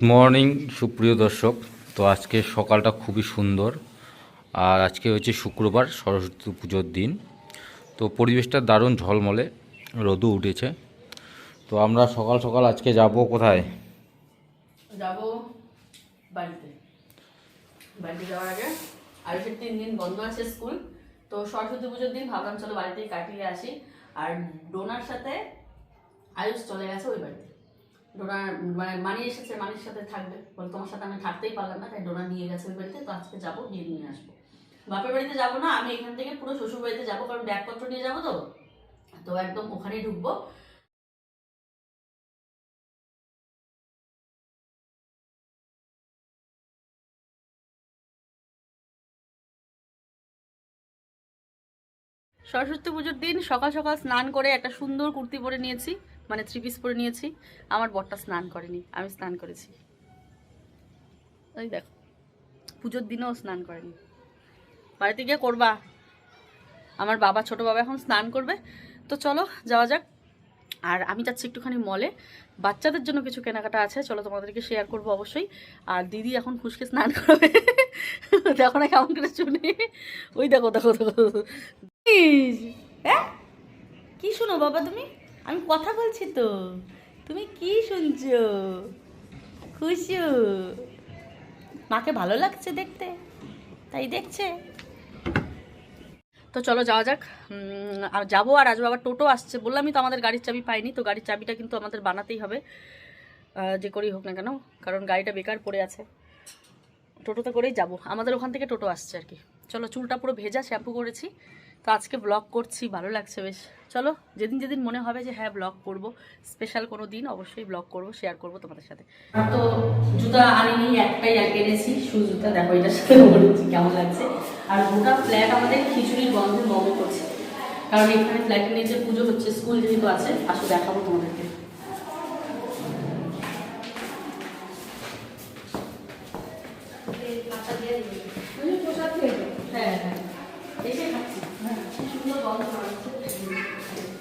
Morning সুপ্রিয় দর্শক। তো আজকে সকালটা খুবই সুন্দর। আর আজকে হচ্ছে শুক্রবার, সরস্বতী পুজোর দিন। তো পরিবেশটা দারুণ ঝলমলে, রোদও উঠেছে। তো আমরা সকাল সকাল আজকে যাব কোথায়? যাব বাড়িতে। বাড়িতে যাওয়ার আগে আয়ুষের তিন দিন বন্ধ আছে স্কুল। তো সরস্বতী পুজোর দিন ভাবলাম চলো বাড়িতেই কাটিয়ে আসি। আর ডোনার সাথে আয়ুষ চলে গেছে ওই বাড়িতে। ডোনার মানে মানি এসেছে, মানির সাথে থাকবে। বলে তোমার সাথে আমি থাকতেই পারলাম না, তাই ডোনার নিয়ে গেছে ওই বাড়িতে, তো আজকে যাব, গিয়ে নিয়ে আসব। বাপের বাড়িতে যাব না, আমি এখান থেকে পুরো শ্বশুর বাড়িতে যাব, কারণ ব্যাগপত্র নিয়ে যাব তো। তো একদম ওখানেই ঢুকবো। সরস্বতী পুজোর দিন সকাল সকাল স্নান করে একটা সুন্দর কুর্তি পরে নিয়েছি। মানে থ্রি পিস পরে নিয়েছি। আমার বরটা স্নান করেনি, আমি স্নান করেছি। ওই দেখো, পুজোর দিনেও স্নান করেনি। বাড়িতে গিয়ে করবা? আমার বাবা, ছোট বাবা এখন স্নান করবে। তো চলো, যাওয়া যাক। আর আমি যাচ্ছি একটুখানি মলে বাচ্চাদের জন্য কিছু কেনাকাটা আছে, চলো তোমাদেরকে শেয়ার করব অবশ্যই। আর দিদি এখন খুশকে স্নান করবে। দেখো না কেমন করে শুনি ওই দেখো দেখো দেখো হ্যাঁ? কি শোনো বাবা তুমি? আমি কথা বলছি তো। তুমি কি শুনছো? খুশু। মাকে ভালো লাগছে দেখতে, তাই দেখছে। তো চলো যাওয়া যাক। যাব আর আসব আবার টোটো আসছে। বললামই তো আমাদের গাড়ির চাবি পাইনি, তো গাড়ির চাবিটা কিন্তু আমাদের বানাতেই হবে। যে করেই হোক না কেন, কারণ গাড়িটা বেকার পড়ে আছে। টোটোতে করেই যাব। আমাদের ওখান থেকে টোটো আসছে আর কি। চলো চুলটা পুরো ভেজা, শ্যাম্পু করেছি। তো আজকে ব্লগ করছি, ভালো লাগছে বেশ। চলো, যেদিন যেদিন মনে হবে যে হ্যাঁ ব্লগ করব স্পেশাল কোনো দিন অবশ্যই ব্লগ করব শেয়ার করব তোমাদের সাথে। তো জুতা আনিনি, একটাই আগে এনেছি শু জুতা দেখো এটার সাথে কেমন লাগছে। আর গোটা ফ্ল্যাট আমাদের খিচুড়ির গন্ধে মমে করছে। কারণ এখানে ফ্ল্যাটের নিচে পুজো হচ্ছে স্কুল যেহেতু আছে, আসলে দেখাবো তোমাদেরকে হ্যাঁ হ্যাঁ এসে খাচ্ছি হ্যাঁ কি সুন্দর গন্ধ বেরোচ্ছে।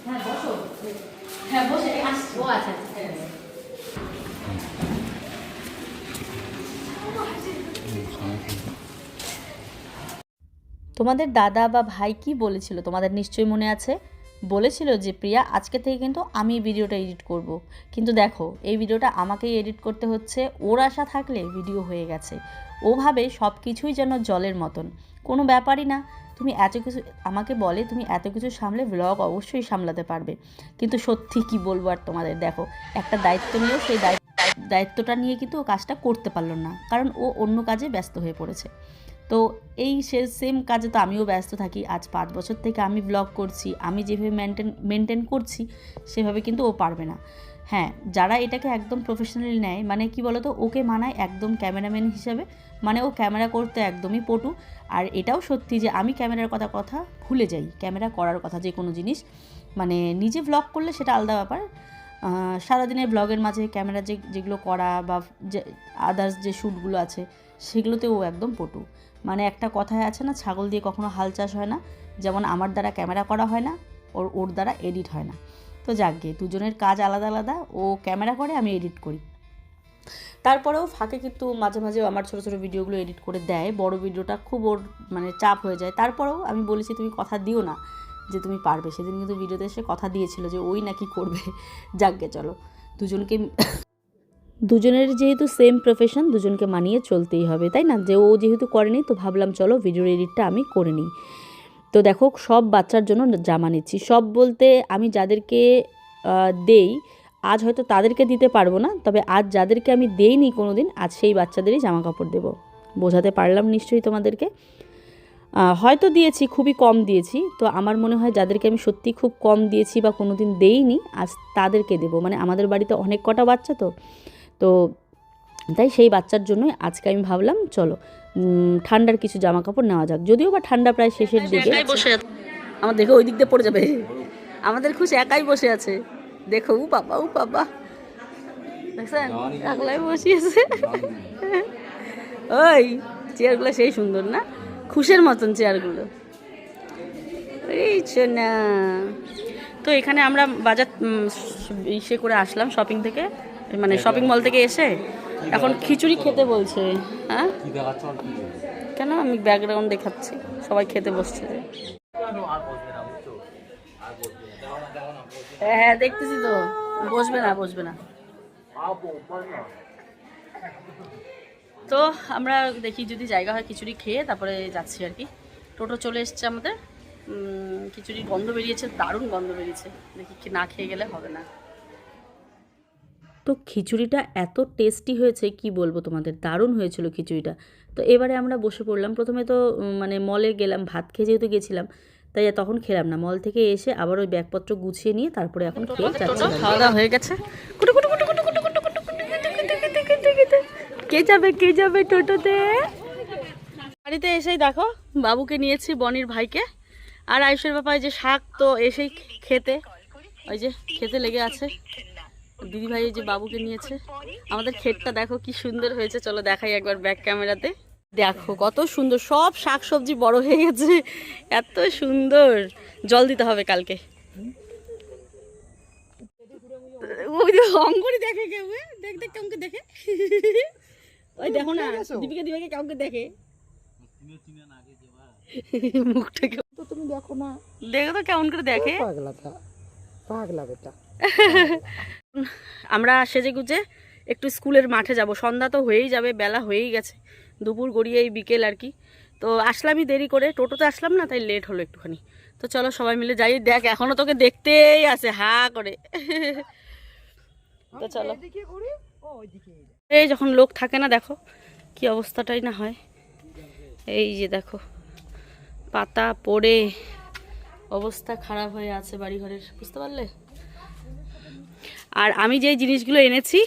হ্যাঁ বসো হ্যাঁ বসে এই আসছি ও আচ্ছা আচ্ছা হ্যাঁ তোমাদের দাদা বা ভাই কি বলেছিল? তোমাদের নিশ্চয়ই মনে আছে? বলেছিল যে, প্রিয়া, আজকে থেকে কিন্তু আমি ভিডিওটা এডিট করব। কিন্তু দেখো, এই ভিডিওটা আমাকেই এডিট করতে হচ্ছে। ওর আশা থাকলে ভিডিও হয়ে গেছে। ওভাবে সব কিছুই যেন জলের মতন। কোনো ব্যাপারই না। তুমি এত কিছু, আমাকে বলে তুমি এত কিছু সামলে ব্লগ অবশ্যই সামলাতে পারবে। কিন্তু সত্যি কি বলব আর তোমাদের, দেখো, একটা দায়িত্ব নিয়েও সেই দায়িত্ব, দায়িত্বটা নিয়ে কিন্তু ও কাজটা করতে পারল না। কারণ ও অন্য কাজে ব্যস্ত হয়ে পড়েছে। তো এই সেম কাজে তো আমিও ব্যস্ত থাকি। আজ পাঁচ বছর থেকে আমি ব্লগ করছি, আমি যেভাবে মেনটেন মেনটেন করছি, সেভাবে কিন্তু ও পারবে না। হ্যাঁ যারা এটাকে একদম প্রফেশনালি নেয় মানে কি বলতো, ওকে মানায় একদম ক্যামেরাম্যান হিসাবে মানে ও ক্যামেরা করতে একদমই পটু। আর এটাও সত্যি যে আমি ক্যামেরার কথা কথা ভুলে যাই ক্যামেরা করার কথা যে কোনো জিনিস। মানে নিজে ব্লগ করলে সেটা আলাদা ব্যাপার। সারাদিনের ব্লগের মাঝে ক্যামেরা যে, যেগুলো করা বা যে আদার্স যে শ্যুটগুলো আছে সেগুলোতে ও একদম পটু। মানে একটা কথায় আছে না, ছাগল দিয়ে কখনো হাল চাষ হয় না। যেমন আমার দ্বারা ক্যামেরা করা হয় না, ওর ওর দ্বারা এডিট হয় না। তো যাকগে, দুজনের কাজ আলাদা আলাদা, ও ক্যামেরা করে, আমি এডিট করি। তারপরেও ফাঁকে কিন্তু মাঝে মাঝে আমার ছোটো ছোটো ভিডিওগুলো এডিট করে দেয়। বড় ভিডিওটা খুব ওর মানে চাপ হয়ে যায়। তারপরেও আমি বলেছি, তুমি কথা দিও না যে তুমি পারবে। সেদিন কিন্তু ভিডিওতে এসে কথা দিয়েছিল যে ওই নাকি করবে। যাকগে, চলো। দুজনকে দুজনের যেহেতু সেম প্রফেশন দুজনকে মানিয়ে চলতেই হবে, তাই না? যে ও যেহেতু করেনি, তো ভাবলাম চলো ভিডিওর এডিটটা আমি করে নিই। তো দেখো, সব বাচ্চার জন্য জামা নিচ্ছি। সব বলতে আমি যাদেরকে দেই, আজ হয়তো তাদেরকে দিতে পারব না, তবে আজ যাদেরকে আমি দেইনি কোনো দিন আজ সেই বাচ্চাদেরই জামা কাপড় দেবো। বোঝাতে পারলাম নিশ্চয়ই তোমাদেরকে? হয়তো দিয়েছি, খুবই কম দিয়েছি, তো আমার মনে হয় যাদেরকে আমি সত্যি খুব কম দিয়েছি বা কোনো দিন দেইনি, আজ তাদেরকে দেবো। মানে আমাদের বাড়িতে অনেক কটা বাচ্চা তো তো তাই সেই বাচ্চার জন্যই আজকে আমি ভাবলাম চলো ঠান্ডার কিছু জামা কাপড় নেওয়া যাক। যদিও বা ঠান্ডা প্রায় শেষের দিকে। আমার দেখে ওই দিক দিয়ে পড়ে যাবে। আমাদের খুশি একাই বসে আছে। দেখো উ বাবা উ বাবা। দেখছেন? একলাই বসিয়েছে। ওই চেয়ারগুলো সেই সুন্দর না? খুশের মতন চেয়ারগুলো। এই না। তো এখানে আমরা বাজার ইসে করে আসলাম শপিং থেকে। মানে শপিং মল থেকে এসে এখন খিচুড়ি খেতে বলছে হ্যাঁ? কেন? আমি ব্যাকগ্রাউন্ড দেখাচ্ছি। সবাই খেতে বসছে। হ্যাঁ হ্যাঁ দেখতেছি তো। বসবে না বসবে না। তো আমরা দেখি যদি জায়গা হয় খিচুড়ি খেয়ে তারপরে যাচ্ছি আর কি। টোটো চলে এসছে আমাদের। খিচুড়ির গন্ধ বেরিয়েছে দারুণ গন্ধ বেরিয়েছে। দেখি না খেয়ে গেলে হবে না। তো খিচুড়িটা এত টেস্টি হয়েছে কি বলব তোমাদের দারুণ হয়েছিল খিচুড়িটা তো এবারে আমরা বসে পড়লাম প্রথমে তো মানে মলে গেলাম ভাত খেয়ে যেহেতু গেছিলাম তাই তখন খেলাম না মল থেকে এসে আবার ওই ব্যাগপত্র গুছিয়ে নিয়ে তারপরে এখন খেয়ে যাচ্ছি খাওয়া দাওয়া হয়ে গেছে কে যাবে কে যাবে টোটোতে বাড়িতে এসেই দেখো বাবুকে নিয়েছি বনির ভাইকে আর আয়ুষের ব্যাপারে যে শাক তো এসেই খেতে ওই যে খেতে লেগে আছে দিদি ভাই যে বাবুকে নিয়েছে আমাদের ক্ষেতটা দেখো কি সুন্দর হয়েছে। চলো দেখাই একবার ব্যাক ক্যামেরাতে দেখো কত সুন্দর সব শাক সবজি বড় হয়ে গেছে। এত সুন্দর। জল দিতে হবে কালকে। দেখে কেউ দেখ দেখ কেমন দেখে। ওই দেখো না দীপিকা দীপিকা কেমন দেখে। মুখটাকে। তো তুমি দেখো না। দেখো তো কেমন করে দেখে। পাগলা পাগলা বেটা। আমরা সেজে গুজে একটু স্কুলের মাঠে যাব। সন্ধ্যা তো হয়েই যাবে, বেলা হয়েই গেছে। দুপুর গড়িয়ে এই বিকেল আর কি। তো আসলামই দেরি করে। টোটোতে আসলাম না, তাই লেট হলো একটুখানি। তো চলো সবাই মিলে যাই। দেখ, এখনও তোকে দেখতেই আছে, হা করে। তো চলো। এই যখন লোক থাকে না, দেখো কি অবস্থাটাই না হয়। এই যে দেখো, পাতা পড়ে, অবস্থা খারাপ হয়ে আছে বাড়িঘরের। বুঝতে পারলে? আর আমি যে জিনিসগুলো এনেছি,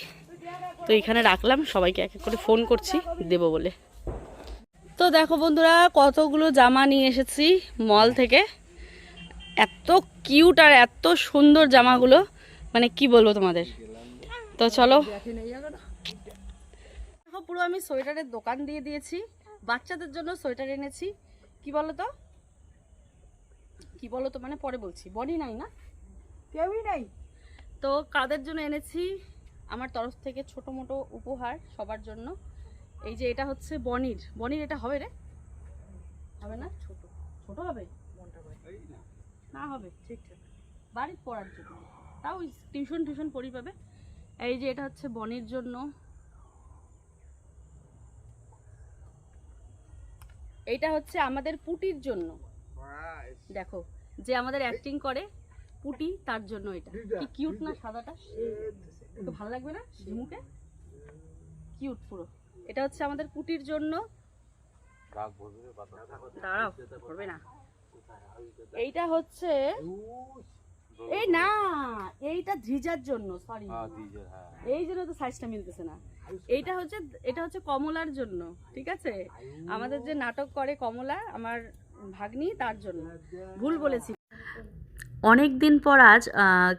তো এখানে রাখলাম, সবাইকে এক এক করে ফোন করছি, দেবো বলে। তো দেখো বন্ধুরা, কতগুলো জামা নিয়ে এসেছি মল থেকে। এত কিউট আর এত সুন্দর জামাগুলো মানে কি বলব তোমাদের? তো চলো। পুরো আমি সোয়েটারের দোকান দিয়ে দিয়েছি। বাচ্চাদের জন্য সোয়েটার এনেছি। কি বলো তো কি বলো তো মানে পরে বলছি। বডি নাই না? কেউই নাই? তো কাদের জন্য এনেছি? আমার তরফ থেকে ছোট মোটো উপহার সবার জন্য। এই যে এটা হচ্ছে বনির। বনির এটা হবে রে? হবে না? ছোট। ছোট হবে? না। হবে? ঠিক ঠিক। বাড়ির পড়ার জন্য। তাও টিউশন টিউশন পড়ি পাবে। এই যে এটা হচ্ছে বনির জন্য। এইটা হচ্ছে আমাদের পুটির জন্য। দেখো যে আমাদের অ্যাক্টিং করে। পুটি তার জন্য এটা। কি কিউট না সাদাটা? একটু ভালো লাগবে না ঝুমুকে কিউট পুরো। এটা হচ্ছে আমাদের পুটির জন্য। দাঁড়াও করবে না। এইটা হচ্ছে এই না এইটা ধ্রিজার জন্য সরি এই জন্য তো সাইজটা মিলতেছে না। এইটা হচ্ছে এটা হচ্ছে কমলার জন্য ঠিক আছে? আমাদের যে নাটক করে কমলা আমার ভাগ্নি তার জন্য। ভুল বলেছি। অনেক দিন পর আজ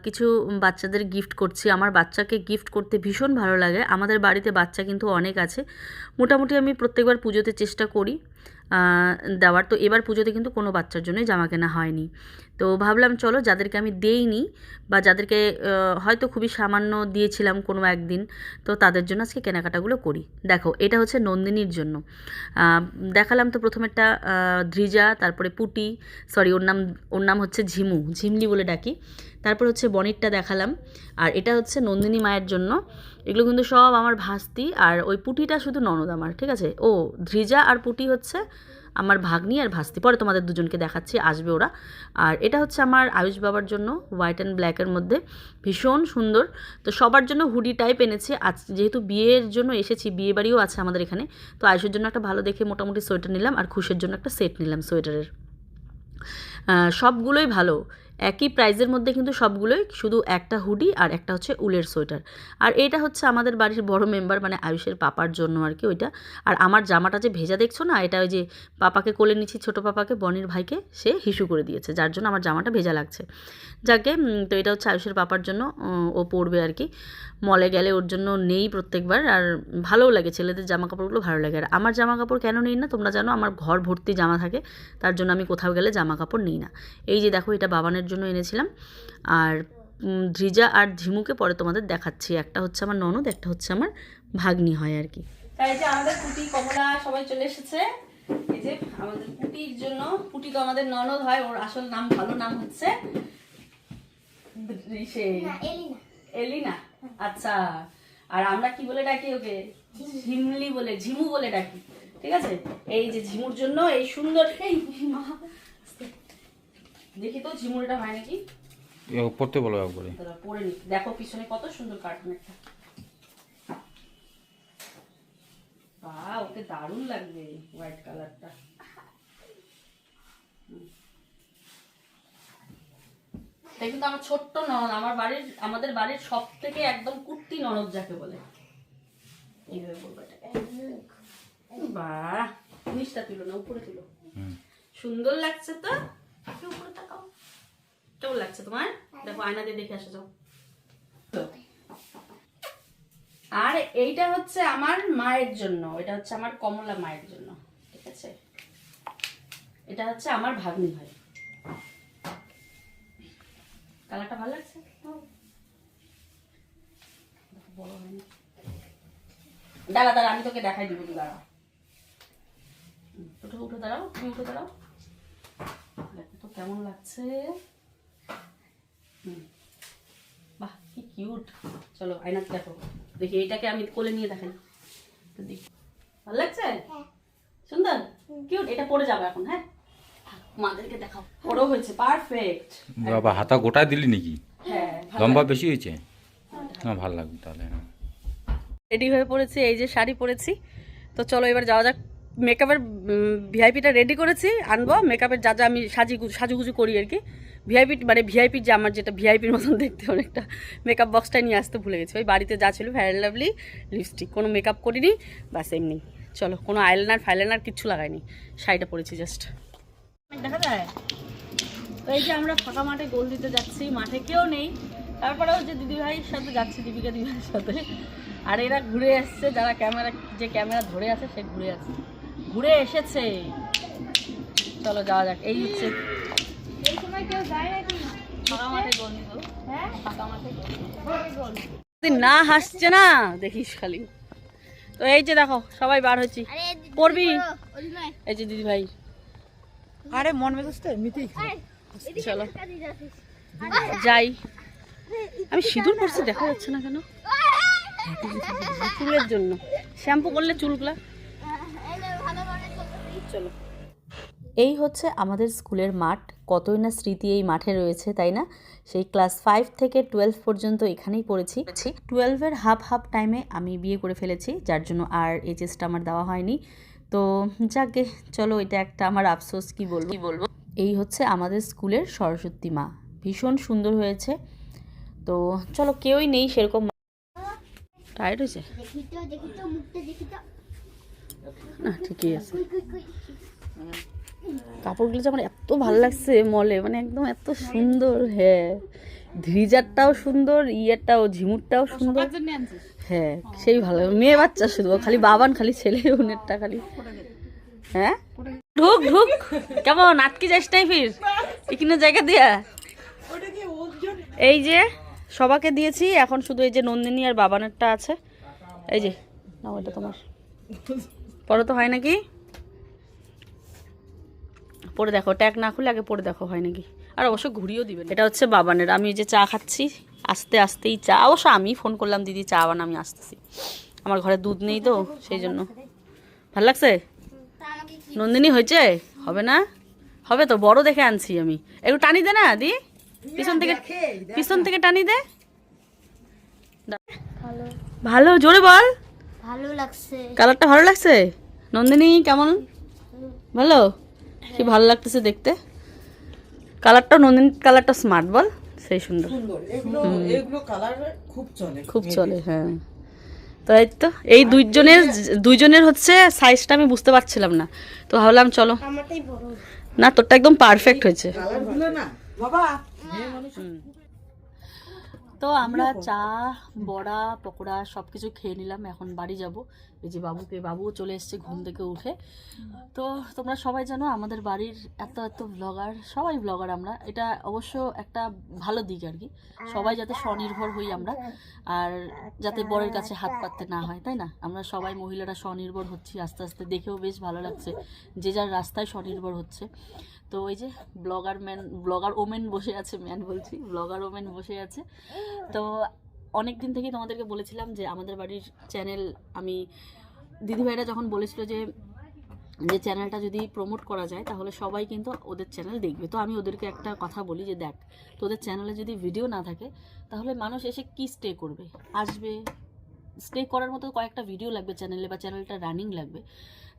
কিছু বাচ্চাদের গিফট করছি। আমার বাচ্চাকে গিফট করতে ভীষণ ভালো লাগে। আমাদের বাড়িতে বাচ্চা কিন্তু অনেক আছে। মোটামুটি আমি প্রত্যেকবার পুজোতে চেষ্টা করি দেওয়ার। তো এবার পুজোতে কিন্তু কোনো বাচ্চার জন্যই জামা কেনা হয়নি। তো ভাবলাম, চলো যাদেরকে আমি দেইনি বা যাদেরকে হয়তো খুবই সামান্য দিয়েছিলাম কোনো একদিন, তো তাদের জন্য আজকে কেনাকাটাগুলো করি। দেখো, এটা হচ্ছে নন্দিনীর জন্য। দেখালাম তো প্রথমেরটা ধ্রিজা তারপরে পুটি, সরি, ওর নাম ওর নাম হচ্ছে ঝিমু, ঝিমলি বলে ডাকি। তারপর হচ্ছে বনিরটা দেখালাম, আর এটা হচ্ছে নন্দিনী মায়ের জন্য। এগুলো কিন্তু সব আমার ভাস্তি, আর ওই পুটিটা শুধু ননদ আমার, ঠিক আছে? ও ধ্রিজা আর পুটি হচ্ছে আমার ভাগ্নি আর ভাস্তি। পরে তোমাদের দুজনকে দেখাচ্ছি, আসবে ওরা। আর এটা হচ্ছে আমার আয়ুষ বাবার জন্য হোয়াইট অ্যান্ড ব্ল্যাকের মধ্যে। ভীষণ সুন্দর। তো সবার জন্য হুডি টাইপ এনেছে। আজ যেহেতু বিয়ের জন্য এসেছি বিয়ে বাড়িও আছে আমাদের এখানে। তো আয়ুষের জন্য একটা ভালো দেখে মোটামুটি সোয়েটার নিলাম আর খুশের জন্য একটা সেট নিলাম সোয়েটারের সবগুলোই ভালো। একই প্রাইজের মধ্যে কিন্তু সবগুলোই শুধু একটা হুডি আর একটা হচ্ছে উলের সোয়েটার। আর এটা হচ্ছে আমাদের বাড়ির বড় মেম্বার মানে আয়ুষের পাপার জন্য আর কি ওইটা। আর আমার জামাটা যে ভেজা দেখছ না, এটা ওই যে পাপাকে কোলে নিচ্ছি, ছোটো পাপাকে, বনির ভাইকে, সে হিসু করে দিয়েছে, যার জন্য আমার জামাটা ভেজা লাগছে। যাকে তো এটা হচ্ছে আয়ুষের পাপার জন্য, ও পরবে আর কি। মলে গেলে ওর জন্য নেই প্রত্যেকবার, আর ভালোও লাগে, ছেলেদের জামা কাপড়গুলো ভালো লাগে। আর আমার জামা কাপড় কেন নেই না, তোমরা জানো, আমার ঘর ভর্তি জামা থাকে, তার জন্য আমি কোথাও গেলে জামা কাপড় নিই না। এই যে দেখো, এটা বাবানের জন্য এনেছিলাম। আর ধ্রিজা আর ঝিমুকে পরে তোমাদের দেখাচ্ছি। একটা হচ্ছে আমার ননদ একটা হচ্ছে আমার ভাগ্নি হয় আর কি। তাই যে আমাদের পুটি কমলা সবাই চলে এসেছে। এই যে আমাদের পুটির জন্য পুটি তো আমাদের ননদ হয় ওর আসল নাম ভালো নাম হচ্ছে এলিনা। আচ্ছা আর আমরা কি বলে ডাকি ওকে? ঝিমলি বলে ঝিমু বলে ডাকি। ঠিক আছে? এই যে ঝিমুর জন্য এই সুন্দর এই মা। দেখি তো ঝিমুরটা হয় নাকি? পড়তে বলো একবারে। দাঁড়া, পরে নি। দেখো পিছনে কত সুন্দর কার্টুন একটা। বাহ ওকে দারুণ লাগবে হোয়াইট কালারটা এটা কিন্তু আমার ছোট্ট ননদ আমার বাড়ির আমাদের বাড়ির সব থেকে একদম কুর্তি ননদ যাকে বলে। এইভাবে বলব বাহ জিনিসটা তুলো না উপরে তুলো। সুন্দর লাগছে তো? কেমন লাগছে তোমার? দেখো, আয়না দিয়ে দেখে আসা আর এইটা হচ্ছে আমার মায়ের জন্য, এটা হচ্ছে আমার কমলা মায়ের জন্য, ঠিক আছে? এটা হচ্ছে আমার ভাগ্নি ভাই। কালারটা ভালো লাগছে। দাঁড়া দাঁড়া, আমি তোকে দেখাই দিব দাঁড়া। উঠো উঠো, দাঁড়াও, তুমি উঠে, দাঁড়াও। দেখো তো কেমন লাগছে। বাহ কি কিউট চলো আয়নাতে দেখো। দেখি এটাকে আমি কোলে নিয়ে দেখাই তো দেখি। ভালো লাগছে? সুন্দর? কিউট এটা যাবে এখন হ্যাঁ? মাদেরকে দেখাও। বড় হয়েছে পারফেক্ট বাবা হাতা গোটায় দিলি নাকি? হ্যাঁ লম্বা বেশি হয়েছে? না ভালো লাগবে তাহলে। হ্যাঁ। রেডি হয়ে পড়েছি এই যে শাড়ি পরেছি। তো চলো এবার যাওয়া যাক। মেকআপের ভিআইপিটা রেডি করেছি আনব। মেকআপের যা যা আমি সাজি সাজুগুজু করি আর কি। ভিআইপি মানে ভিআইপির যে আমার যেটা ভিআইপির মতন দেখতে অনেকটা মেকআপ বক্সটাই নিয়ে আসতে ভুলে গেছি। ওই বাড়িতে যা ছিল ফ্যার লাভলি লিপস্টিক কোনো মেকআপ করিনি বাস এমনি। চলো, কোনো আইলাইনার ফাইলাইনার কিচ্ছু লাগাইনি। শাড়িটা পরেছি জাস্ট দেখা যায়? এই যে আমরা ফাঁকা মাঠে গোল দিতে যাচ্ছি, মাঠে কেউ নেই। তারপরেও যে দিদিভাইয়ের সাথে যাচ্ছি, দীপিকা দিদিভাইয়ের সাথে। আর এরা ঘুরে এসছে, যারা ক্যামেরা যে ক্যামেরা ধরে আছে, সে ঘুরে আছে। ঘুরে এসেছে। চলো যাওয়া যাক, এই হচ্ছে না হাসছে না? দেখিস খালি। তো এই যে দেখো সবাই বার হচ্ছি। পড়বি এই যে দিদি ভাই। আরে মন মেজাজ তো এমনিতেই চলো। যাই। আমি সিঁদুর পরছি দেখা যাচ্ছে না কেন? চুলের জন্য। শ্যাম্পু করলে চুলগুলা। চলো। এই হচ্ছে আমাদের স্কুলের মাঠ। কতই না স্মৃতি এই মাঠে রয়েছে তাই না? সেই ক্লাস ফাইভ থেকে টুয়েলভ পর্যন্ত এখানেই পড়েছি। টুয়েলভের হাফ হাফ টাইমে আমি বিয়ে করে ফেলেছি যার জন্য আর এইচএসটা আমার দেওয়া হয়নি। তো যাকে চলো এটা একটা আমার আফসোস কি বলব? কি বলব? এই হচ্ছে আমাদের স্কুলের সরস্বতী মা। ভীষণ সুন্দর হয়েছে। তো চলো কেউই নেই সেরকম। টায়ার্ড হয়েছে? দেখি তো দেখি তো মুখটা দেখি তো না ঠিকই আছে। কাপড়গুলো যে আমার এত ভালো লাগছে মলে মানে একদম এত সুন্দর হ্যাঁ। ধৃজারটাও সুন্দর ইয়েরটাও ঝিমুরটাও সুন্দর। হ্যাঁ সেই ভালো। মেয়ে বাচ্চা শুধু খালি বাবান খালি ছেলে উনেরটা খালি। হ্যাঁ? ঢুক ঢুক। কেমন? আটকে যাস নাই ফির? এখানে জায়গা দিয়া। এই যে সবাকে দিয়েছি এখন শুধু এই যে নন্দিনী আর বাবানেরটা আছে। এই যে না ওটা তোমার। পরে তো হয় নাকি? পরে দেখো ট্যাগ না খুলে আগে পরে দেখো হয় নাকি? আর অবশ্য ঘুরিয়েও দিবেন এটা হচ্ছে বাবানের আমি যে চা খাচ্ছি আস্তে আস্তেই চা অবশ্য আমি ফোন করলাম দিদি চা বানা আমি আসতেছি। আমার ঘরে দুধ নেই তো সেই জন্য। ভালো লাগছে? নন্দিনী হয়েছে? হবে না? হবে তো বড় দেখে আনছি আমি। একটু টানি দে না দি। পিছন থেকে পিছন থেকে টানি দে। ভালো। ভালো জোরে বল। ভালো লাগছে। কালারটা ভালো লাগছে? নন্দিনী কেমন? ভালো? কি ভালো লাগতেছে দেখতে? কালারটা নন্দিন কালারটা স্মার্ট বল। সেই সুন্দর। এগুলো এগুলো খুব চলে। খুব চলে হ্যাঁ। তাই তো এই দুইজনের দুইজনের হচ্ছে সাইজটা আমি বুঝতে পারছিলাম না। তো ভাবলাম চলো। না তোরটা একদম পারফেক্ট হয়েছে। বাবা। তো আমরা চা বড়া পকোড়া সব কিছু খেয়ে নিলাম এখন বাড়ি যাব। এই যে বাবুকে বাবুও চলে এসেছে ঘুম থেকে উঠে। তো তোমরা সবাই জানো আমাদের বাড়ির এত এত ব্লগার সবাই ব্লগার আমরা। এটা অবশ্য একটা ভালো দিক আর কি। সবাই যাতে স্বনির্ভর হই আমরা আর যাতে বরের কাছে হাত পাততে না হয় তাই না? আমরা সবাই মহিলারা স্বনির্ভর হচ্ছি আস্তে আস্তে দেখেও বেশ ভালো লাগছে। যে যার রাস্তায় স্বনির্ভর হচ্ছে। তো ওই যে ব্লগার ম্যান, ব্লগার ওমেন বসে আছে, ম্যান বলছি, ব্লগার ওমেন বসে আছে। তো অনেক দিন থেকেই তোমাদেরকে বলেছিলাম যে আমাদের বাড়ির চ্যানেল, আমি, দিদিভাইরা যখন বলেছিল যে যে চ্যানেলটা যদি প্রমোট করা যায়, তাহলে সবাই কিন্তু ওদের চ্যানেল দেখবে। তো আমি ওদেরকে একটা কথা বলি যে, দেখ, তোদের চ্যানেলে যদি ভিডিও না থাকে, তাহলে মানুষ এসে কি স্টে করবে? আসবে? স্টে করার মতো কয়েকটা ভিডিও লাগবে চ্যানেলে বা চ্যানেলটা রানিং লাগবে।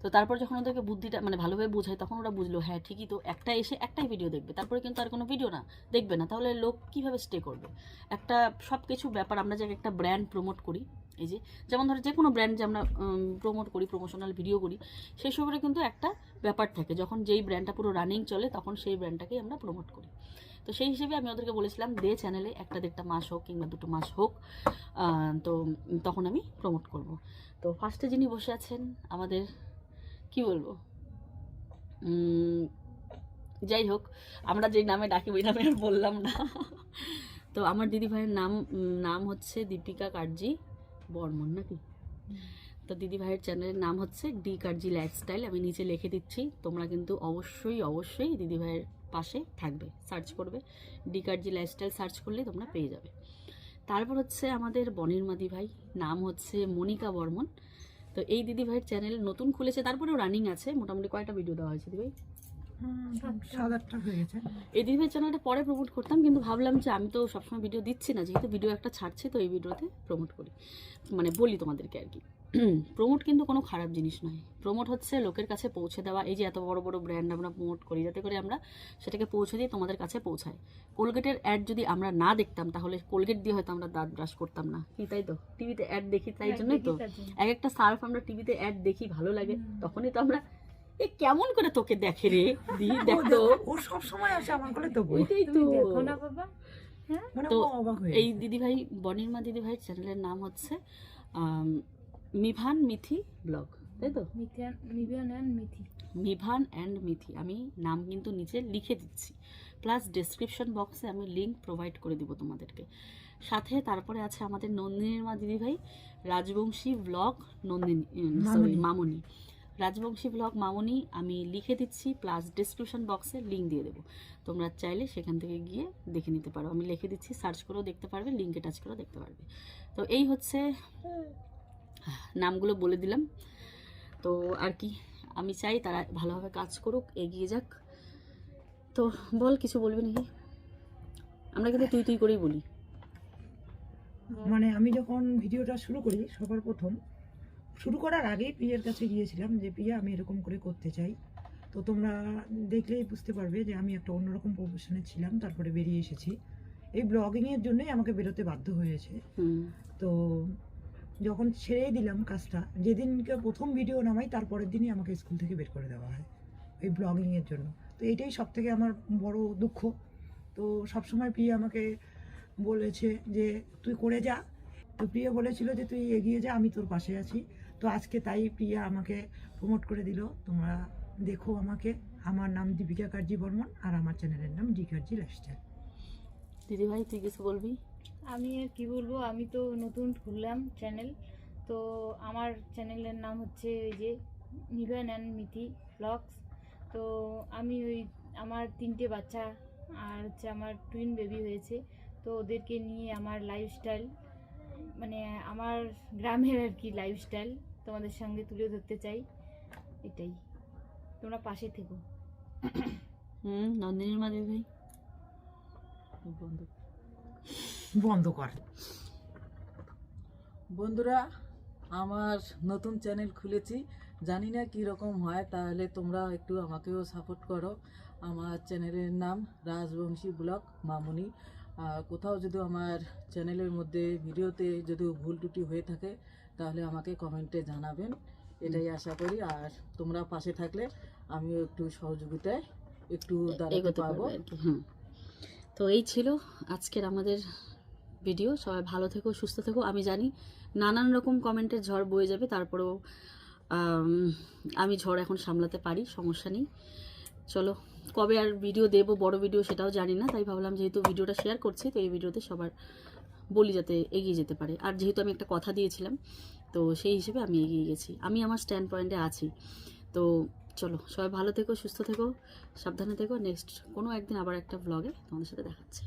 তো তারপর যখন ওদেরকে বুদ্ধিটা মানে ভালোভাবে বোঝায়, তখন ওরা বুঝলো হ্যাঁ ঠিকই তো, একটা এসে একটাই ভিডিও দেখবে। তারপরে কিন্তু আর কোনো ভিডিও না, দেখবে না। তাহলে লোক কীভাবে স্টে করবে? একটা সব কিছু ব্যাপার, আমরা যে একটা ব্র্যান্ড প্রমোট করি, এই যে, যেমন ধরো যে কোনো ব্র্যান্ড যে আমরা প্রমোট করি প্রমোশনাল ভিডিও করি, সেই সবের কিন্তু একটা ব্যাপার থাকে। যখন যেই ব্র্যান্ডটা পুরো রানিং চলে, তখন সেই ব্র্যান্ডটাকেই আমরা প্রমোট করি। তো সেই হিসেবে আমি ওদেরকে বলেছিলাম, দে চ্যানেলে একটা দেড়টা মাস হোক কিংবা দুটো মাস হোক তো তখন আমি প্রমোট করব। তো ফার্স্টে যিনি বসে আছেন, আমাদের, কি বলব? যাই হোক, আমরা যেই নামে ডাকি ওই নামে আর বললাম না। তো আমার দিদি ভাইয়ের নাম নাম হচ্ছে দীপিকা কার্জি বর্মন, নাকি? তো দিদি ভাইয়ের চ্যানেলের নাম হচ্ছে ডি কার্জি লাইফস্টাইল আমি নিচে লিখে দিচ্ছি, তোমরা কিন্তু অবশ্যই অবশ্যই দিদি ভাইয়ের পাশে থাকবে সার্চ করবে। ডি কার্জি লাইফস্টাইল সার্চ করলে তোমরা পেয়ে যাবে। তারপর হচ্ছে আমাদের বনির মাদি ভাই নাম হচ্ছে মনিকা বর্মন। তো এই দিদি ভাইয়ের চ্যানেল নতুন খুলেছে তারপরেও রানিং আছে। মোটামুটি কয়টা ভিডিও দেওয়া হয়েছে দিদি ভাই? হয়ে এই দিদি ভাইয়ের চ্যানেলটা পরে প্রমোট করতাম কিন্তু ভাবলাম যে আমি তো সবসময় ভিডিও দিচ্ছি না যেহেতু ভিডিও একটা ছাড়ছি তো এই ভিডিওতে প্রমোট করি। মানে বলি তোমাদেরকে আর কি। প্রমোট কিন্তু কোনো খারাপ জিনিস নয়। প্রমোট হচ্ছে লোকের কাছে পৌঁছে দেওয়া এই যে এত বড় বড় ব্র্যান্ড আমরা প্রমোট করি যাতে করে আমরা সেটাকে পৌঁছে দিয়ে তোমাদের কাছে পৌঁছায় কোলগেটের অ্যাড যদি আমরা না দেখতাম তাহলে কোলগেট দিয়ে হয়তো আমরা দাঁত ব্রাশ করতাম না। কি তাই তো? টিভিতে অ্যাড দেখি তাই জন্যই তো। এক একটা সার্ফ আমরা টিভিতে অ্যাড দেখি ভালো লাগে। তখনই তো আমরা এ কেমন করে তোকে দেখে রে? দি দেখ তো। ও সব সময় আসে আমার কোলে তো বই। ওইটাই তো। মানে তো ও অবাক হয়ে এই দিদিভাই বনিরমা দিদিভাই চ্যানেলের নাম হচ্ছে মিভান মিথি ব্লগ তাই তো? মিভান অ্যান্ড মিথি আমি নাম কিন্তু নিচে লিখে দিচ্ছি। প্লাস ডেসক্রিপশন বক্সে আমি লিঙ্ক প্রোভাইড করে দিব তোমাদেরকে। সাথে তারপরে আছে আমাদের নন্দিনীর মা দিদিভাই Rajbanshi blog Nandini sorry Mamoni. Rajbanshi blog Mamoni আমি লিখে দিচ্ছি প্লাস ডেসক্রিপশন বক্সে লিঙ্ক দিয়ে দেবো। তোমরা চাইলে সেখান থেকে গিয়ে দেখে নিতে পারো। আমি লিখে দিচ্ছি সার্চ করেও দেখতে পারবে লিঙ্কে টাচ করেও দেখতে পারবে। তো এই হচ্ছে নামগুলো বলে দিলাম। তো আর কি আমি চাই তারা ভালোভাবে কাজ করুক এগিয়ে যাক। তো বল কিছু বলবি নাকি? আমরা কিন্তু তুই তুই করেই বলি। মানে আমি যখন ভিডিওটা শুরু করি সবার প্রথম শুরু করার আগেই প্রিয়ার কাছে গিয়েছিলাম যে প্রিয়া আমি এরকম করে করতে চাই। তো তোমরা দেখলেই বুঝতে পারবে যে আমি একটা অন্যরকম প্রফেশনে ছিলাম তারপরে বেরিয়ে এসেছি। এই ব্লগিংয়ের জন্যই আমাকে বেরোতে বাধ্য হয়েছে। তো যখন ছেড়েই দিলাম কাজটা, যেদিনকে প্রথম ভিডিও নামাই, তারপরের দিনই আমাকে স্কুল থেকে বের করে দেওয়া হয় এই ব্লগিংয়ের জন্য। তো এটাই সব থেকে আমার বড় দুঃখ। তো সবসময় প্রিয়া আমাকে বলেছে যে, তুই করে যা। তো প্রিয়া বলেছিল যে, তুই এগিয়ে যা, আমি তোর পাশে আছি। তো আজকে তাই প্রিয়া আমাকে প্রমোট করে দিল। তোমরা দেখো আমাকে। আমার নাম দীপিকা কার্জি বর্মন আর আমার চ্যানেলের নাম ডি কার্জি লাইফস্টাইল দিদি ভাই তুই কিছু বলবি? আমি আর কি বলব আমি তো নতুন খুললাম চ্যানেল তো আমার চ্যানেলের নাম হচ্ছে ওই যে নিভেন অ্যান্ড মিথি ব্লগস তো আমি ওই আমার তিনটে বাচ্চা আর হচ্ছে আমার টুইন বেবি হয়েছে তো ওদেরকে নিয়ে আমার লাইফস্টাইল মানে আমার গ্রামের আর কি লাইফস্টাইল তোমাদের সঙ্গে তুলে ধরতে চাই এটাই। তোমরা পাশে থেকো। হুম নন্দিনীর মা ভাই বন্ধ। বন্ধ কর। বন্ধুরা আমার নতুন চ্যানেল খুলেছি। জানি না কী রকম হয় তাহলে তোমরা একটু আমাকেও সাপোর্ট করো। আমার চ্যানেলের নাম রাজবংশী ব্লগ মামুনি। আর কোথাও যদি আমার চ্যানেলের মধ্যে ভিডিওতে যদি ভুল ত্রুটি হয়ে থাকে তাহলে আমাকে কমেন্টে জানাবেন। এটাই আশা করি। আর তোমরা পাশে থাকলে আমিও একটু সহযোগিতায় একটু দাঁড়াতে পারব। তো এই ছিল আজকের আমাদের ভিডিও সবাই ভালো থেকো, সুস্থ থেকো। আমি জানি নানান রকম কমেন্টের ঝড় বয়ে যাবে, তারপরেও, আমি ঝড় এখন সামলাতে পারি, সমস্যা নেই। চলো, কবে আর ভিডিও দেবো, বড় ভিডিও সেটাও জানি না, তাই ভাবলাম যেহেতু ভিডিওটা শেয়ার করছি, তো এই ভিডিওতে সবার বলি যাতে এগিয়ে যেতে পারে। আর যেহেতু আমি একটা কথা দিয়েছিলাম, তো সেই হিসেবে আমি এগিয়ে গেছি। আমি আমার স্ট্যান্ড পয়েন্টে আছি। তো চলো, সবাই ভালো থেকো, সুস্থ থেকো, সাবধানে থেকো। নেক্সট কোনো একদিন আবার একটা ব্লগে তোমাদের সাথে দেখাচ্ছে।